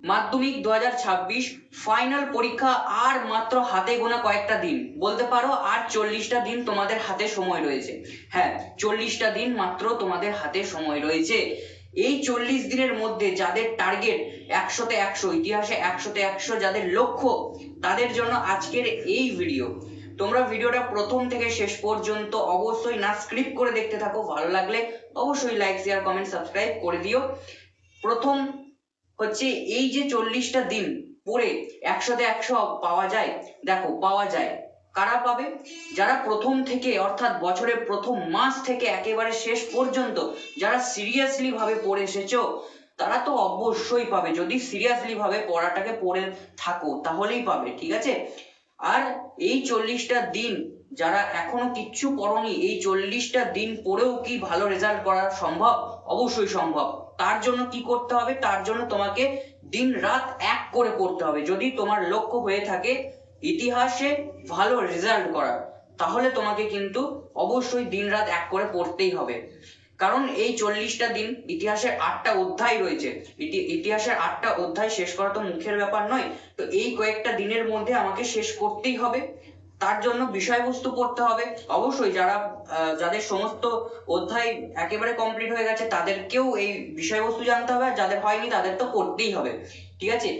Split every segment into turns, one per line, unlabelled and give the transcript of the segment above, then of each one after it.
মাধ্যমিক দু হাজার ছাব্বিশ ফাইনাল পরীক্ষা আর মাত্র হাতে গোনা কয়েকটা দিন। বলতে পারো আর চল্লিশটা দিন তোমাদের হাতে সময় রয়েছে। হ্যাঁ চল্লিশটা দিন মাত্র তোমাদের হাতে সময় রয়েছে। এই চল্লিশ দিনের মধ্যে যাদের টার্গেট একশোতে একশো, ইতিহাসে একশোতে একশো যাদের লক্ষ্য, তাদের জন্য আজকের এই ভিডিও তোমরা ভিডিওটা প্রথম থেকে শেষ পর্যন্ত অবশ্যই না স্ক্রিপ্ট করে দেখতে থাকো। ভালো লাগলে অবশ্যই লাইক শেয়ার কমেন্ট সাবস্ক্রাইব করে দিও। প্রথম হচ্ছে এই যে চল্লিশটা দিন পরে একশোতে একশো পাওয়া যায়, দেখো পাওয়া যায়। কারা পাবে? যারা প্রথম থেকে, অর্থাৎ বছরের প্রথম মাস থেকে একেবারে শেষ পর্যন্ত যারা সিরিয়াসলি ভাবে পড়ে এসেছ, তারা তো অবশ্যই পাবে। যদি সিরিয়াসলি ভাবে পড়াটাকে পড়ে থাকো, তাহলেই পাবে, ঠিক আছে? আর এই চল্লিশটা দিন যারা এখনও কিচ্ছু পড়নি এই চল্লিশটা দিন পড়েও কি ভালো রেজাল্ট করা সম্ভব? অবশ্যই সম্ভব। তার জন্য কি করতে হবে? তার জন্য তোমাকে দিন রাত এক করে পড়তে হবে। যদি তোমার লক্ষ্য হয়ে থাকে ইতিহাসে ভালো রেজাল্ট করা তাহলে তোমাকে কিন্তু অবশ্যই দিন রাত এক করে পড়তেই হবে। কারণ এই চল্লিশটা দিন ইতিহাসের আটটা অধ্যায় রয়েছে। ইতি- ইতিহাসের আটটা অধ্যায় শেষ করা তো মুখের ব্যাপার নয়। তো এই কয়েকটা দিনের মধ্যে আমাকে শেষ করতেই হবে। তার জন্য বিষয়বস্তু পড়তে হবে। অবশ্যই যারা যাদের সমস্ত অধ্যায় একেবারে কমপ্লিট হয়ে গেছে, তাদেরকেও এই বিষয়বস্তু জানতে হবে, আর যাদের হয়নি তাদের তো পড়তেই হবে। ঠিক আছে?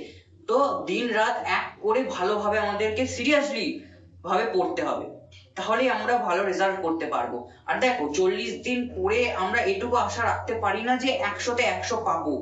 তো দিন রাত এক করে ভালোভাবে আমাদেরকে সিরিয়াসলি ভাবে পড়তে হবে। তাহলেই আমরা ভালো রেজাল্ট করতে পারব। আর দেখো, চল্লিশ দিন পরে আমরা এটুকু আশা রাখতে পারি না যে একশোতে একশো পাবো।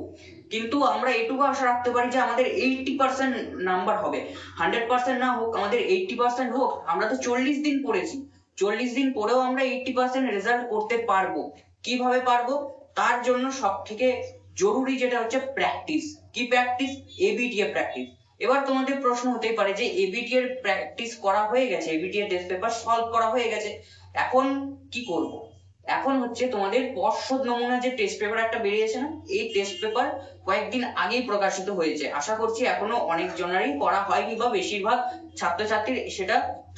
কিন্তু আমরা এটুকু আশা রাখতে পারি যে আমাদের এইটটি পার্সেন্ট নাম্বার হবে। হান্ড্রেড পার্সেন্ট না হোক, আমাদের এইটটি পার্সেন্ট হোক, আমরা তো চল্লিশ দিন পড়েছি। চল্লিশ দিন পরেও আমরা এইটটি পার্সেন্ট রেজাল্ট করতে পারব। কীভাবে পারব? তার জন্য সব থেকে জরুরি যেটা হচ্ছে প্র্যাকটিস কি প্র্যাকটিস এবিটিএ প্র্যাকটিস এবার তোমাদের প্রশ্ন হতেই পারে যে এবিটি এর প্র্যাকটিস করা হয়ে গেছে এবিটি এর টেস্ট পেপার সলভ করা হয়ে গেছে। এখন কি করব? এখন হচ্ছে তোমাদের পর্ষদ নমুনা যে টেস্ট পেপার একটা বেরিয়েছে না, এই টেস্ট পেপার কয়েকদিন আগেই প্রকাশিত হয়েছে। আশা করছি এখনও অনেক জনেরই করা হয়নি বা বেশিরভাগ ছাত্রছাত্রীর সেটা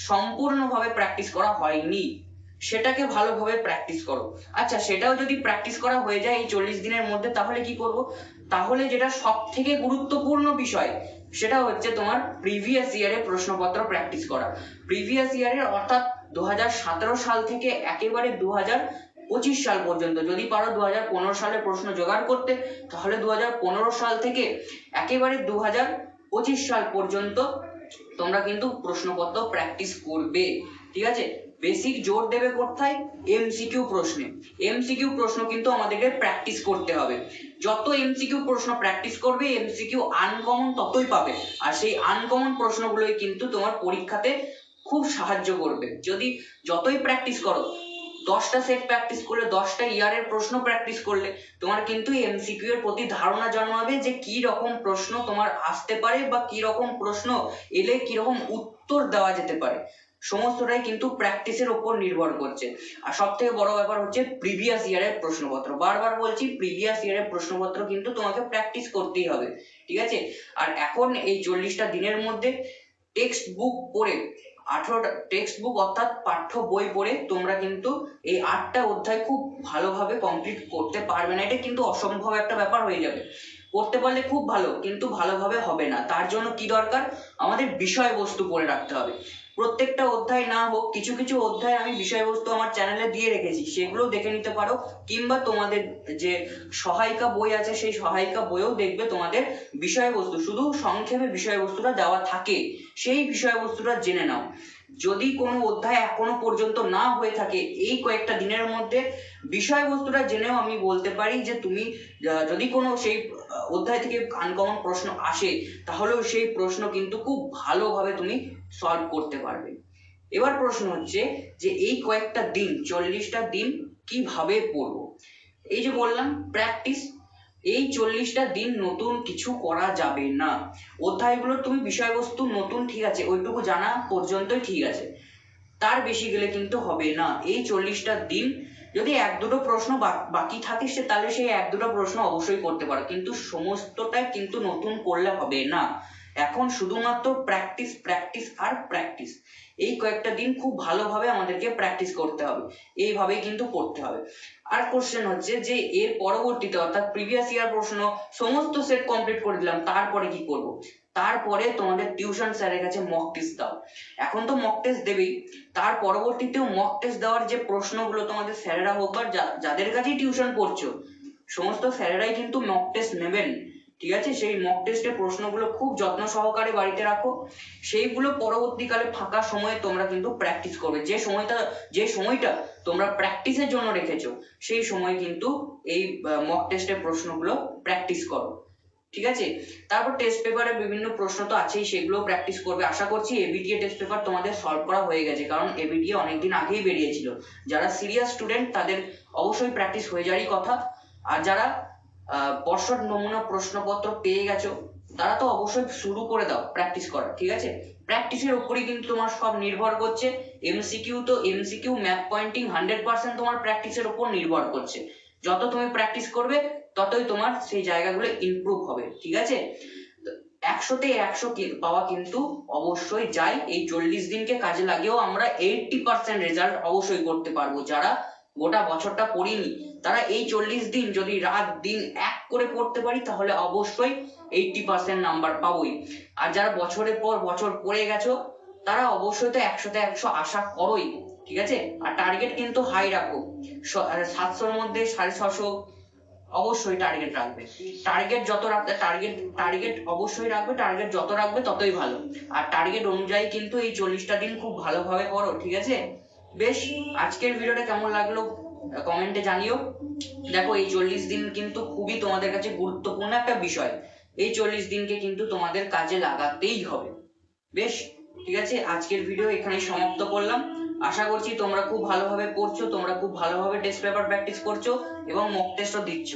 সম্পূর্ণভাবে প্র্যাকটিস করা হয়নি। সেটাকে ভালোভাবে প্র্যাকটিস করো। আচ্ছা সেটাও যদি প্র্যাকটিস করা হয়ে যায় এই চল্লিশ দিনের মধ্যে, তাহলে কি করব? তাহলে যেটা সব থেকে গুরুত্বপূর্ণ বিষয়, সেটা হচ্ছে তোমার প্রিভিয়াস ইয়ারের প্রশ্নপত্র প্র্যাকটিস করা। প্রিভিয়াস ইয়ারের অর্থাৎ দু হাজার সতেরো সাল থেকে একেবারে দু পঁচিশ সাল পর্যন্ত। যদি পারো দুহাজার পনেরো সালে প্রশ্ন জোগাড় করতে, তাহলে দুহাজার পনেরো সাল থেকে একেবারে দু পঁচিশ সাল পর্যন্ত তোমরা কিন্তু প্রশ্নপত্র প্র্যাকটিস করবে। ঠিক আছে? বেসিক জোর দেবে কোথায়? এমসিকিউ প্রশ্নে। এমসিকিউ প্রশ্ন কিন্তু আমাদেরকে প্র্যাকটিস করতে হবে। যত এমসিকিউ প্রশ্ন প্র্যাকটিস করবে এমসিকিউ আনকমন ততই পাবে। আর সেই আনকমন প্রশ্নগুলোই কিন্তু তোমার পরীক্ষাতে খুব সাহায্য করবে। যদি যতই প্র্যাকটিস করো, দশটা সেট প্র্যাকটিস করলে, দশটা ইয়ারের প্রশ্ন প্র্যাকটিস করলে, তোমার কিন্তু এমসিকিউ এর প্রতি ধারণা জন্মাবে যে কি রকম প্রশ্ন তোমার আসতে পারে বা কি রকম প্রশ্ন এলে কি রকম উত্তর দেওয়া যেতে পারে। সমস্তটাই কিন্তু প্র্যাকটিসের উপর নির্ভর করছে। আর সব থেকে বড় ব্যাপার হচ্ছে প্রিভিয়াস ইয়ারের প্রশ্নপত্র। বারবার বলছি প্রিভিয়াস ইয়ারের প্রশ্নপত্র কিন্তু তোমাকে প্র্যাকটিস করতেই হবে। ঠিক আছে? আর এখন এই চল্লিশটা দিনের মধ্যে টেক্সট বুক পড়ে আঠারোটা টেক্সট বুক অর্থাৎ পাঠ্য বই পড়ে তোমরা কিন্তু এই আটটা অধ্যায় খুব ভালোভাবে কমপ্লিট করতে পারবে না। এটা কিন্তু অসম্ভব একটা ব্যাপার হয়ে যাবে। করতে পারলে খুব ভালো, কিন্তু ভালোভাবে হবে না। তার জন্য কি দরকার? আমাদের বিষয়বস্তু পড়ে রাখতে হবে। প্রত্যেকটা অধ্যায় না হোক, কিছু কিছু অধ্যায় আমি বিষয়বস্তু আমার চ্যানেলে দিয়ে রেখেছি সেগুলো দেখে নিতে পারো। কিংবা তোমাদের যে সহায়িকা বই আছে, সেই সহায়িকা বইও দেখবে তোমাদের বিষয়বস্তু। শুধু সংক্ষেপে বিষয়বস্তুটা দেওয়া থাকে, সেই বিষয়বস্তুটা জেনে নাও। যদি কোনো অধ্যায় এখনও পর্যন্ত না হয়ে থাকে, এই কয়েকটা দিনের মধ্যে বিষয়বস্তুটা জেনেও আমি বলতে পারি যে তুমি যদি কোনো সেই অধ্যায় থেকে আনকমন প্রশ্ন আসে, তাহলেও সেই প্রশ্ন কিন্তু খুব ভালোভাবে তুমি সলভ করতে পারবে। এবার প্রশ্ন হচ্ছে যে এই কয়েকটা দিন, চল্লিশটা দিন কীভাবে পড়ব? এই যে বললাম প্র্যাকটিস এই চল্লিশটা দিন নতুন কিছু করা যাবে না। অধ্যায়গুলো তুমি বিষয়বস্তু নতুন ঠিক আছে, ওইটুকু জানা পর্যন্তই ঠিক আছে। তার বেশি গেলে কিন্তু হবে না। এই চল্লিশটা দিন যদি এক দুটো প্রশ্ন বাকি থাকে সে, তাহলে সেই এক দুটো প্রশ্ন অবশ্যই করতে পারো। কিন্তু সমস্তটা কিন্তু নতুন করলে হবে না। এখন শুধুমাত্র প্র্যাকটিস প্র্যাকটিস আর প্র্যাকটিস এই কয়েকটা দিন খুব ভালোভাবে আমাদেরকে প্র্যাকটিস করতে হবে। এইভাবেই কিন্তু পড়তে হবে। আর কোশ্চেন হচ্ছে যে, এর পরবর্তীতে অর্থাৎ প্রিভিয়াস ইয়ার প্রশ্ন, সমস্ত সেট কমপ্লিট করে দিলাম, তারপরে কি করব? তারপরে তোমাদের টিউশন স্যারের কাছে মক টেস্ট দাও। এখন তো মক টেস্ট দেবেই। তার পরবর্তীতেও মক টেস্ট দেওয়ার যে প্রশ্নগুলো তোমাদের স্যারেরা হোক বা যাদের কাছেই টিউশন পড়ছো সমস্ত স্যারেরাই কিন্তু মক টেস্ট নেবেন। ঠিক আছে? সেই মক টেস্টের প্রশ্নগুলো খুব যত্ন সহকারে বাড়িতে রাখো। সেইগুলো পরবর্তীকালে ফাঁকা সময়ে তোমরা কিন্তু প্র্যাকটিস করবে। যে সময়টা যে সময়টা তোমরা প্র্যাকটিসের জন্য রেখেছো, সেই সময় কিন্তু এই মক টেস্টের প্রশ্নগুলো প্র্যাকটিস করো। ঠিক আছে? তারপর টেস্ট পেপারে বিভিন্ন প্রশ্ন তো আছেই, সেগুলো প্র্যাকটিস করবে। আশা করছি এবিটিএ টেস্ট পেপার তোমাদের সলভ করা হয়ে গেছে, কারণ এবিটিএ অনেকদিন আগেই বেরিয়েছিল। যারা সিরিয়াস স্টুডেন্ট তাদের অবশ্যই প্র্যাকটিস হয়ে যাওয়ারই কথা। আর যারা পর্ষদ নমুনা প্রশ্নপত্র পেয়ে গেছো, তারা তো অবশ্যই শুরু করে দাও প্র্যাকটিস করা, ঠিক আছে? প্র্যাকটিসের উপরই কিন্তু তোমার সব নির্ভর করছে এমসিকিউ তো MCQ map pointing hundred percent তোমার প্র্যাকটিসের উপর নির্ভর করছে। যত তুমি প্র্যাকটিস করবে, ততই তোমার সেই জায়গাগুলো ইমপ্রুভ হবে, ঠিক আছে? একশোতে একশো পাওয়া কিন্তু অবশ্যই যায়, এই চল্লিশ দিনকে কাজে লাগিয়েও আমরা এইটটি পার্সেন্ট রেজাল্ট অবশ্যই করতে পারব, যারা গোটা বছরটা পড়িনি। তারা এই চল্লিশ দিন যদি রাত দিন এক করে পড়তে পারি, তাহলে অবশ্যই এইটটি পার্সেন্ট নাম্বার পাবোই। আর যারা বছরের পর বছর পড়ে গেছো, তারা অবশ্যই তো একশোতে একশো আশা করোই, ঠিক আছে? আর টার্গেট কিন্তু হাই রাখো। সাতশোর মধ্যে সাড়ে ছশো অবশ্যই টার্গেট রাখবে। টার্গেট যত রাখবে টার্গেট টার্গেট অবশ্যই রাখবে টার্গেট যত রাখবে ততই ভালো। আর টার্গেট অনুযায়ী কিন্তু এই চল্লিশটা দিন খুব ভালোভাবে পড়ো ঠিক আছে? বেশ, আজকের ভিডিওটা কেমন লাগল কমেন্টে জানিও। দেখো, এই চল্লিশ দিন কিন্তু খুবই তোমাদের কাছে গুরুত্বপূর্ণ একটা বিষয়। এই চল্লিশ দিনকে কিন্তু তোমাদের কাজে লাগাতেই হবে। বেশ, ঠিক আছে? আজকের ভিডিও এখানে সমাপ্ত করলাম। আশা করছি তোমরা খুব ভালোভাবে পড়ছো, তোমরা খুব ভালোভাবে টেস্ট পেপার প্র্যাকটিস করছ এবং মক টেস্টও দিচ্ছ।